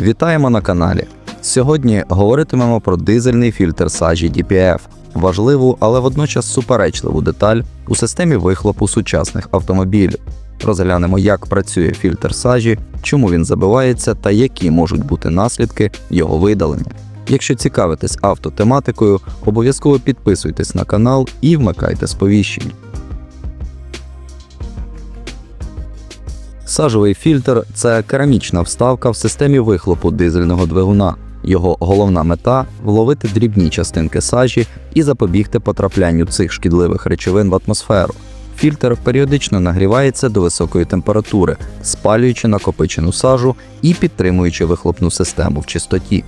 Вітаємо на каналі. Сьогодні говоритимемо про дизельний фільтр сажі DPF, важливу, але водночас суперечливу деталь у системі вихлопу сучасних автомобілів. Розглянемо, як працює фільтр сажі, чому він забивається та які можуть бути наслідки його видалення. Якщо цікавитесь автотематикою, обов'язково підписуйтесь на канал і вмикайте сповіщення. Сажовий фільтр це керамічна вставка в системі вихлопу дизельного двигуна. Його головна мета вловити дрібні частинки сажі і запобігти потраплянню цих шкідливих речовин в атмосферу. Фільтр періодично нагрівається до високої температури, спалюючи накопичену сажу і підтримуючи вихлопну систему в чистоті.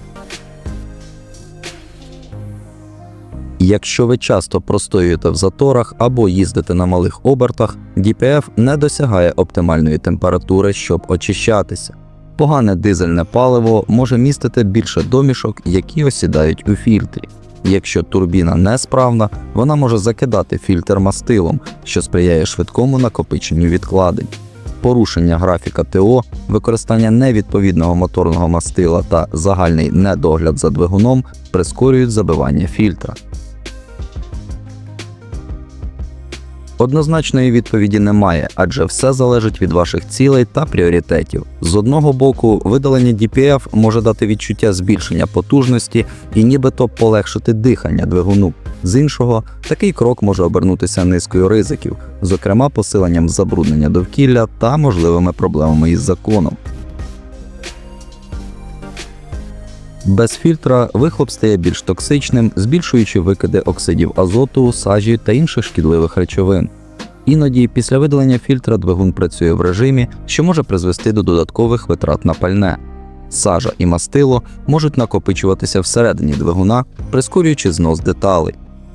Якщо ви часто простоюєте в заторах або їздите на малих обертах, DPF не досягає оптимальної температури, щоб очищатися. Погане дизельне паливо може містити більше домішок, які осідають у фільтрі. Якщо турбіна несправна, вона може закидати фільтр мастилом, що сприяє швидкому накопиченню відкладень. Порушення графіка ТО, використання невідповідного моторного мастила та загальний недогляд за двигуном прискорюють забивання фільтра. Однозначної відповіді немає, адже все залежить від ваших цілей та пріоритетів. З одного боку, видалення DPF може дати відчуття збільшення потужності і нібито полегшити дихання двигуну. З іншого, такий крок може обернутися низкою ризиків, зокрема посиленням забруднення довкілля та можливими проблемами із законом. Без фільтра вихлоп стає більш токсичним, збільшуючи викиди оксидів азоту, сажі та інших шкідливих речовин. Іноді після видалення фільтра двигун працює в режимі, що може призвести до додаткових витрат на пальне. Сажа і мастило можуть накопичуватися всередині двигуна, прискорюючи знос деталей.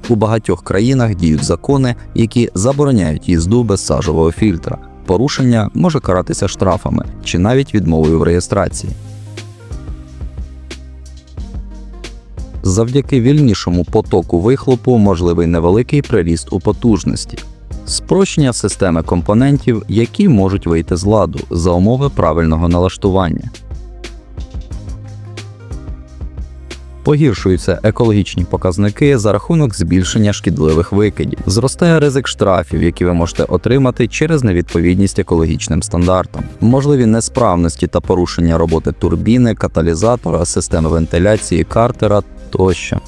У багатьох країнах діють закони, які забороняють їзду без сажового фільтра. Порушення може каратися штрафами чи навіть відмовою в реєстрації. Завдяки вільнішому потоку вихлопу можливий невеликий приріст у потужності, спрощення системи компонентів, які можуть вийти з ладу за умови правильного налаштування. Погіршуються екологічні показники за рахунок збільшення шкідливих викидів. Зростає ризик штрафів, які ви можете отримати через невідповідність екологічним стандартам, можливі несправності та порушення роботи турбіни, каталізатора, системи вентиляції, картера тощо.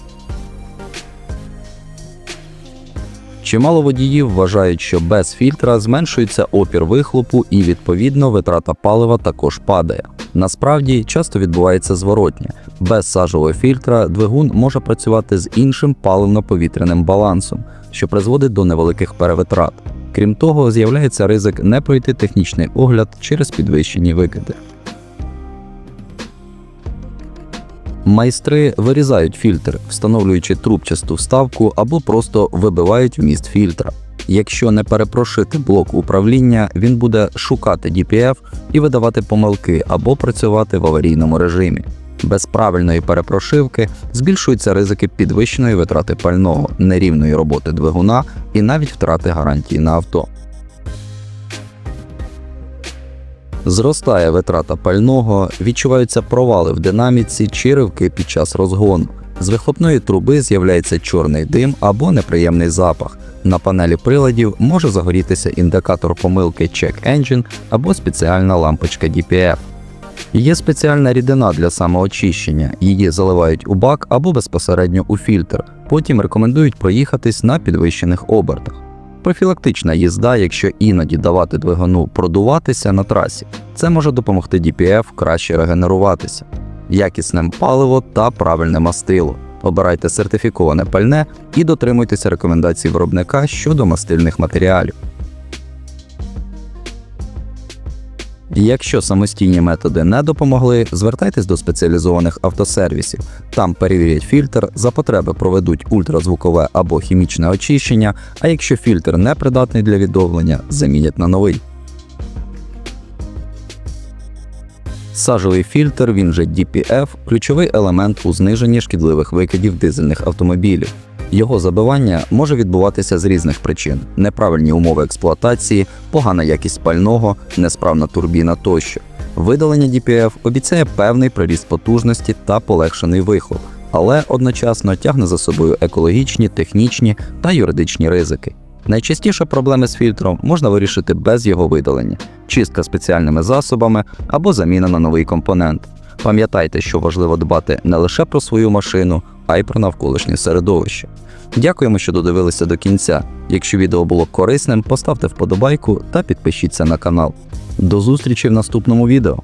Чимало водіїв вважають, що без фільтра зменшується опір вихлопу і відповідно витрата палива також падає. Насправді часто відбувається зворотнє. Без сажового фільтра двигун може працювати з іншим паливно-повітряним балансом, що призводить до невеликих перевитрат. Крім того, з'являється ризик не пройти технічний огляд через підвищені викиди. Майстри вирізають фільтр, встановлюючи трубчасту вставку або просто вибивають вміст фільтра. Якщо не перепрошити блок управління, він буде шукати DPF і видавати помилки або працювати в аварійному режимі. Без правильної перепрошивки збільшуються ризики підвищеної витрати пального, нерівної роботи двигуна і навіть втрати гарантії на авто. Зростає витрата пального, відчуваються провали в динаміці чи ривки під час розгону. З вихлопної труби з'являється чорний дим або неприємний запах. На панелі приладів може загорітися індикатор помилки Check Engine або спеціальна лампочка DPF. Є спеціальна рідина для самоочищення, її заливають у бак або безпосередньо у фільтр, потім рекомендують проїхатись на підвищених обертах. Профілактична їзда, якщо іноді давати двигуну продуватися на трасі, це може допомогти DPF краще регенеруватися, якісне паливо та правильне мастило. Обирайте сертифіковане пальне і дотримуйтеся рекомендацій виробника щодо мастильних матеріалів. Якщо самостійні методи не допомогли, звертайтесь до спеціалізованих автосервісів. Там перевірять фільтр, за потреби проведуть ультразвукове або хімічне очищення, а якщо фільтр не придатний для відновлення, замінять на новий. Сажовий фільтр, він же DPF, ключовий елемент у зниженні шкідливих викидів дизельних автомобілів. Його забивання може відбуватися з різних причин: неправильні умови експлуатації, погана якість пального, несправна турбіна тощо. Видалення DPF обіцяє певний приріст потужності та полегшений вихлоп, але одночасно тягне за собою екологічні, технічні та юридичні ризики. Найчастіше проблеми з фільтром можна вирішити без його видалення, чистка спеціальними засобами або заміна на новий компонент. Пам'ятайте, що важливо дбати не лише про свою машину, а й про навколишнє середовище. Дякуємо, що додивилися до кінця. Якщо відео було корисним, поставте вподобайку та підпишіться на канал. До зустрічі в наступному відео.